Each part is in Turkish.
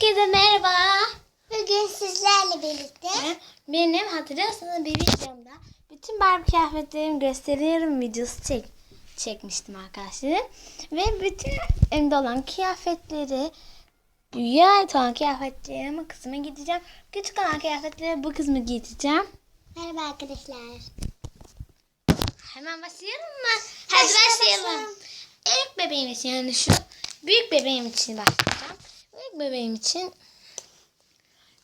Herkese merhaba. Bugün sizlerle birlikte Benim hatırlıyorsanız bir videomda bütün Barbie kıyafetlerimi gösteriyorum videosu çek çekmiştim arkadaşlar. Ve bütün elimde olan kıyafetleri büyüğe ait olan kıyafetlerimi kısmına gideceğim. Küçük olan kıyafetleri bu kısmı giyeceğim. merhaba arkadaşlar. Hemen başlayalım mı? Hadi başlayalım. başlayalım. İlk bebeğim için yani şu büyük bebeğim için başlayacağım. Büyük bebeğim için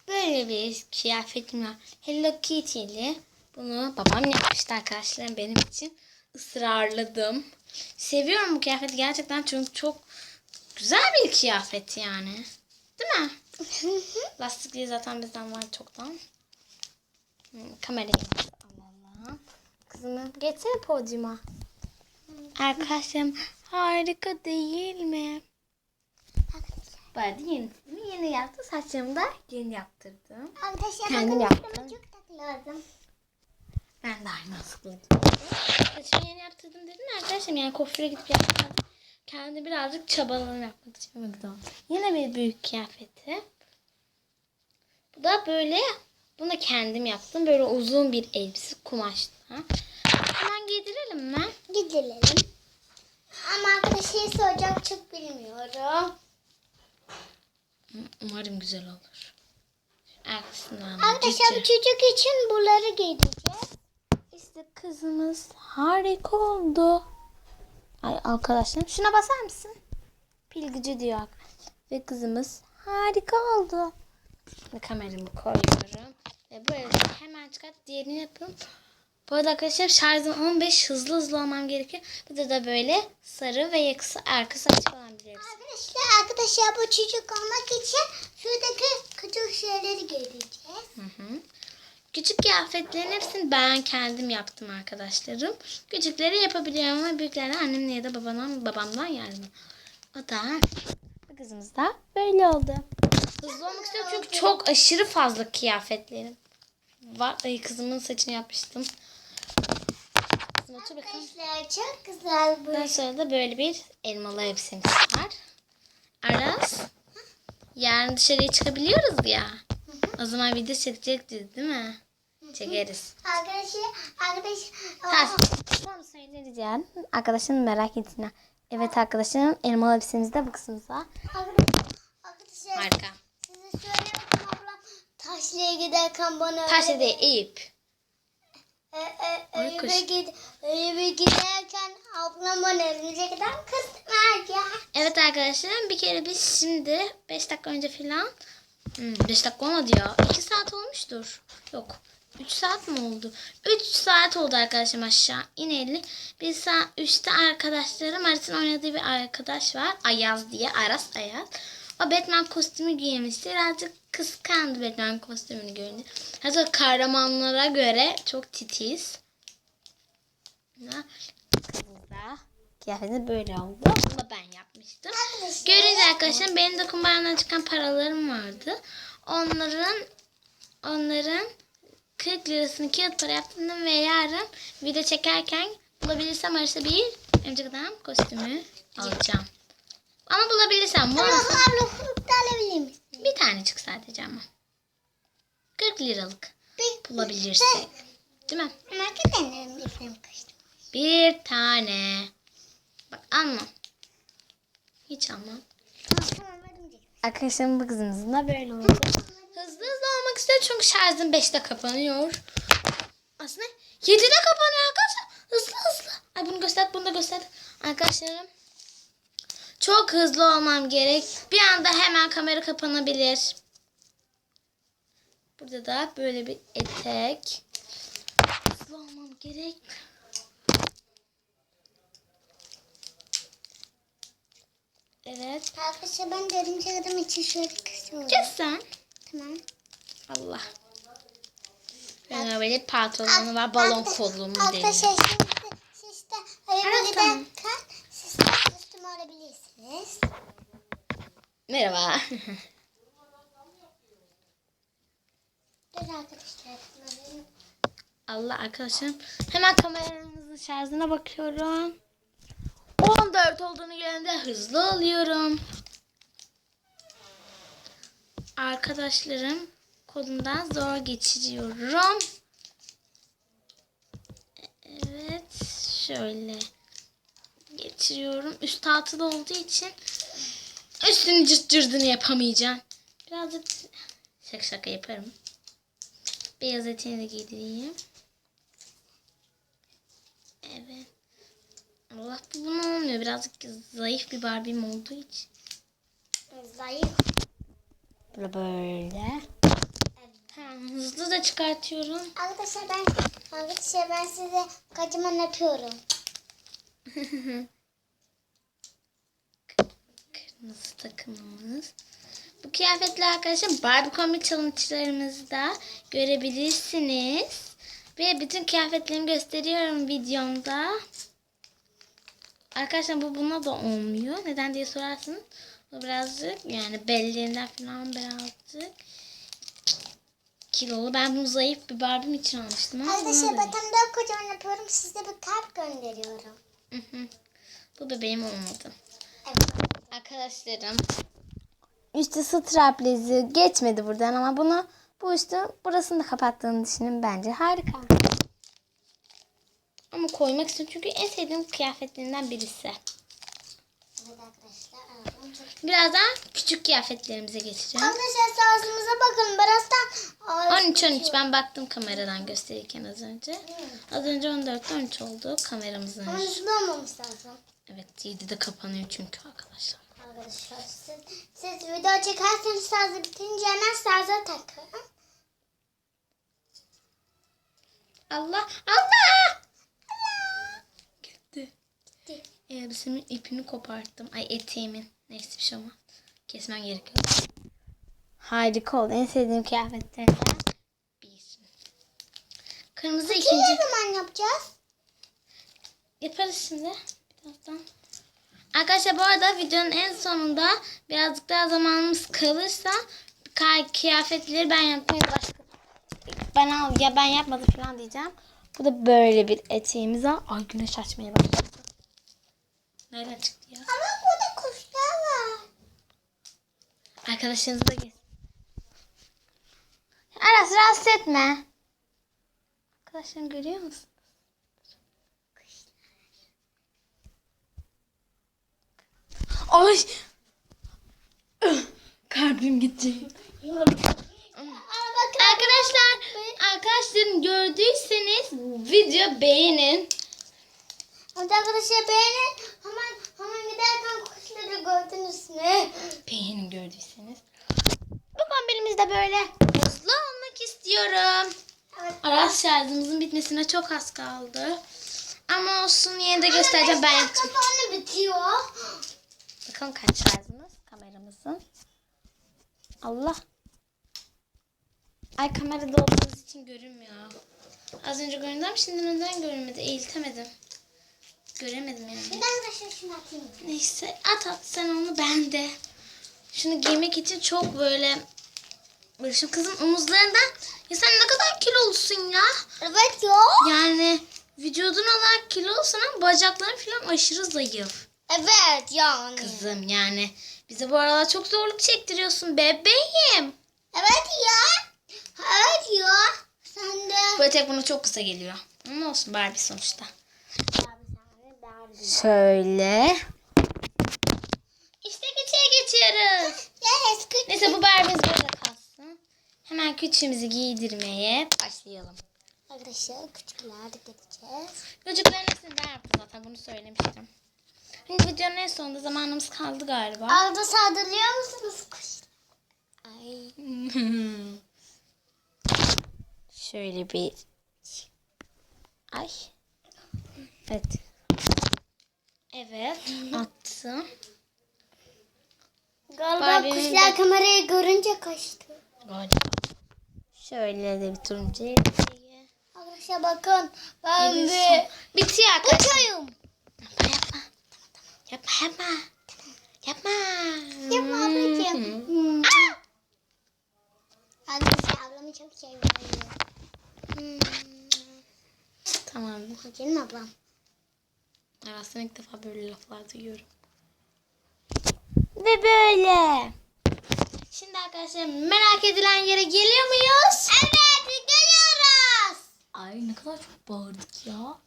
böyle bir kıyafetim var. Hello Kitty'li. Bunu babam yapmıştı arkadaşlar benim için. ısrarladım. Seviyorum bu kıyafeti gerçekten çünkü çok güzel bir kıyafet yani. Değil mi? Lastikli zaten bizden var çoktan. Hmm, Kamerayı alalım. Kızımı geçsene podyuma. Arkadaşım harika değil mi? Bari yeni, yeni yaptım. Saçlarımı da yeni yaptırdım. Arkadaşlar Kendim yaptım. çok takılıyordum. Ben de aynı sıkıldım. Saçımı yeni yaptırdım dedim arkadaşım. Yani kuaföre gidip yaptım. Kendi birazcık çabaladım yapmak için. Oldu. Yine bir büyük kıyafeti. Bu da böyle bunu da kendim yaptım. Böyle uzun bir elbise kumaştan. Hemen giydirelim mi? Gidelim. Ama arkadaşlar soracak çok bilmiyorum. Umarım güzel olur. Arkasından Arkadaşlar bu çocuk için bunları giydireceğiz. İşte kızımız harika oldu. Ay arkadaşlarım şuna basar mısın? Pil gücü diyor. Ve kızımız harika oldu. Ve kameramı koyuyorum. Ve böyle hemen çıkart diğerini yapın. Bu arada arkadaşlar şarjım 15 hızlı hızlı olmam gerekiyor. Bu da, da böyle sarı ve yakısı arkası açık olan bir elbise. Arkadaşlar arkadaşlar bu çocuk olmak için şuradaki küçük şeyleri giydireceğiz. Hı hı. Küçük kıyafetlerin hepsini ben kendim yaptım arkadaşlarım. Küçükleri yapabiliyorum ama büyükleri annemle ya da babamdan, babamdan yardım. O da bu kızımız da böyle oldu. Hızlı olmak istiyorum çünkü çok aşırı fazla kıyafetlerim var. Ay kızımın saçını yapmıştım. Kızım otur bakalım. Arkadaşlar çok güzel bu. Ondan sonra da böyle bir elmalı elbisemiz var. Aras. Yarın dışarıya çıkabiliyoruz ya. O zaman video çekecektik değil mi? Çekeriz. Arkadaşlar arkadaş Ha, tam söyleriz yani. Arkadaşın merak etsin. Evet arkadaşım elmalı elbisemiz de bu kısımda. Arkadaşlar Harika. size söylemedim ablam taşlıya giderken bana Taş öyle, değil ip. e, e, bir gid, bir giderken ablam bana evimize giden kız ya. Evet arkadaşlar bir kere biz şimdi 5 dakika önce falan 5 dakika olmadı ya. 2 saat olmuştur. Yok. 3 saat mi oldu? 3 saat oldu arkadaşım aşağı ineli. Bir saat 3'te arkadaşlarım Aras'ın oynadığı bir arkadaş var. Ayaz diye. Aras Ayaz. O Batman kostümü giymişti. Birazcık kıskandı Batman kostümünü görünce. Hatta kahramanlara göre çok titiz. Kıyafeti böyle oldu. Bunu da ben yapmıştım. Görünce arkadaşlar benim de kumbaramdan çıkan paralarım vardı. Onların onların 40 lirasını kağıt para yaptım ve yarın video çekerken bulabilirsem arası bir örümcek adam kostümü alacağım. Ama bulabilirsem bu misin? bir tanecik sadece ama. 40 liralık bulabilirsek. Değil mi? Bir tane. Bak almam. Hiç almam. Arkadaşlarım bu kızımızın da böyle olacak. Hızlı hızlı olmak istiyor çünkü şarjım 5'te kapanıyor. Aslında 7'de kapanıyor arkadaşlar. Hızlı hızlı. Ay bunu göster bunu da göster. Arkadaşlarım çok hızlı olmam gerek. Bir anda hemen kamera kapanabilir. Burada da böyle bir etek. Hızlı olmam gerek. Evet. Arkadaşlar ben de örümcek adam için şöyle kısıyorum. Kes sen. Tamam. Allah. Ben böyle pantolonu var, balon kolluğumu deniyor. Arkadaşlar şimdi siz de giderken siz de kostüm alabilirsiniz. Merhaba. Allah arkadaşım. Hemen kameramızın şarjına bakıyorum. 14 olduğunu görünce hızlı alıyorum. arkadaşlarım kolundan zor geçiriyorum. Evet. Şöyle geçiriyorum. Üst altı da olduğu için üstünü cırt cırdını yapamayacağım. Birazcık şaka şaka yaparım. Beyaz eteğini de giydireyim. Evet. Allah bu buna olmuyor. Birazcık zayıf bir Barbie'm olduğu için. Zayıf. Böyle böyle. Tamam hızlı da çıkartıyorum. Arkadaşlar ben arkadaşlar ben size kocaman yapıyorum. Kırmızı takımımız. Bu kıyafetler arkadaşlar Barbie komik challenge'larımızda görebilirsiniz. Ve bütün kıyafetlerimi gösteriyorum videomda. Arkadaşlar bu buna da olmuyor. Neden diye sorarsınız. Bu birazcık yani bellerinden falan birazcık kilolu. Ben bunu zayıf bir Barbie'm için almıştım ama Arkadaşlar da ben daha kocaman yapıyorum. Size bir kalp gönderiyorum. Hı hı. Bu bebeğim olmadı. Evet. Arkadaşlarım. Üstü straplezi geçmedi buradan ama bunu bu üstü burasını da kapattığını düşünün bence harika. Ama koymak istiyorum çünkü en sevdiğim kıyafetlerinden birisi. Evet arkadaşlar. ağzım çok- Birazdan küçük kıyafetlerimize geçeceğim. Arkadaşlar sağlığımıza bakın. Birazdan 13 13 ben baktım kameradan gösterirken az önce. Az önce 14 13 oldu kameramızın. Ama hızlı olmamız lazım. Evet 7'de kapanıyor çünkü arkadaşlar. Arkadaşlar siz, siz video çekerseniz şarjı bitince hemen şarja takın. Allah Allah! Gitti. Gitti. Elbisemin ipini koparttım. Ay eteğimin. Neyse bir şey olmaz. Kesmen gerekiyor. Harika oldu. En sevdiğim kıyafetlerden bir. Kırmızı Peki ikinci. ne zaman yapacağız? Yaparız şimdi. Birazdan. Arkadaşlar bu arada videonun en sonunda birazcık daha zamanımız kalırsa kıyafetleri ben yapmaya başladım. Ben al ya ben yapmadım falan diyeceğim. Bu da böyle bir eteğimiz var. Ay güneş açmaya başladı. Nereden çıktı ya? Ama burada kuşlar var. Arkadaşlarınızı da gez. Aras rahatsız etme. Arkadaşlarını görüyor musun? Ay. Kalbim gitti. Ama. Arkadaşlar, arkadaşlarım gördüyseniz video beğenin. Arkadaşlar beğenin. Kuşları gördünüz mü? Beğenin gördüyseniz. Bu kombinimizde böyle hızlı olmak istiyorum. Evet. Aras şarjımızın bitmesine çok az kaldı. Ama olsun yine de göstereceğim ben yaptım. Kapanı bitiyor. Bakalım kaç şarjımız kameramızın. Allah. Ay kamerada olduğunuz için görünmüyor. Az önce göründü ama şimdi neden görünmedi? Eğiltemedim. Göremedim yani. Bir arkadaşlar şunu atayım. Neyse at at sen onu ben de. Şunu giymek için çok böyle şu kızın omuzlarından ya sen ne kadar kilolusun ya. Evet ya. Yani vücudun olarak kilolusun ama bacakların falan aşırı zayıf. Evet yani. Kızım yani bize bu aralar çok zorluk çektiriyorsun bebeğim. Evet ya. Evet ya. Sen de. Bu etek bana çok kısa geliyor. Ama olsun Barbie sonuçta. Şöyle. İşte küçüğe geçiyoruz. Yes, küçük. Neyse bu Barbie'miz burada kalsın. Hemen küçüğümüzü giydirmeye başlayalım. Arkadaşlar küçükler de gideceğiz. Çocukların hepsini ben yaptım zaten bunu söylemiştim. Şimdi videonun en sonunda zamanımız kaldı galiba. Arada saldırıyor musunuz kuş? Ay. Şöyle bir ay. Evet. Evet. Attım. Galiba Barbie'nin kuşlar de- kamerayı görünce kaçtı. Galiba. Şöyle de bir turuncu. Arkadaşlar bakın. Ben Bir bir son- Bitiyor arkadaşlar. uçayım. Yapma yapma. Yapma yapma. Yapma. Yapma ablacığım. Hmm. Arkadaşlar ablamı çok seviyorum. Hmm. Tamam. Canım ablam. Arasında ilk defa böyle laflar duyuyorum. Ve böyle. Şimdi arkadaşlar merak edilen yere geliyor muyuz? Evet geliyoruz. Ay ne kadar çok bağırdık ya.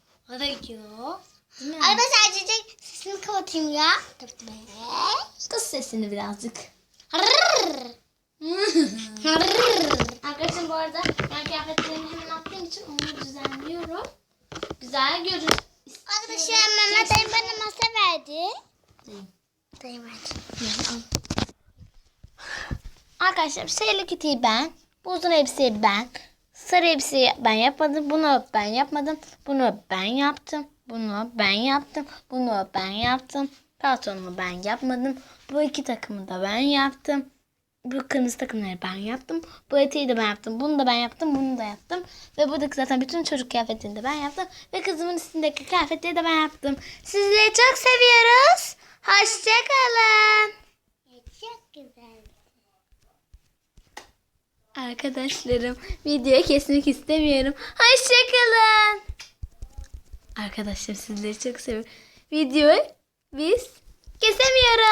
Mi? Ay ben sadece sesini kapatayım ya. Kız sesini birazcık. Arkadaşlar bu arada ben kıyafetlerimi hemen attığım için onları düzenliyorum. Güzel görün. Arkadaşlar Mehmet dayım bana masa verdi. Dayım verdi. Arkadaşlar Hello Kitty'yi ben, bu uzun elbiseyi ben, sarı elbiseyi ben yapmadım, bunu ben yapmadım, bunu ben yaptım, bunu ben yaptım, bunu ben yaptım, paltonumu ben yapmadım, bu iki takımı da ben yaptım, bu kırmızı takımları ben yaptım, bu eteği de ben yaptım, bunu da ben yaptım, bunu da yaptım ve buradaki zaten bütün çocuk kıyafetlerini de ben yaptım ve kızımın üstündeki kıyafetleri de ben yaptım. Sizleri çok seviyoruz. Hoşçakalın. Çok güzel. Arkadaşlarım videoyu kesmek istemiyorum. Hoşçakalın. Arkadaşlar sizleri çok seviyorum. Videoyu biz kesemiyoruz.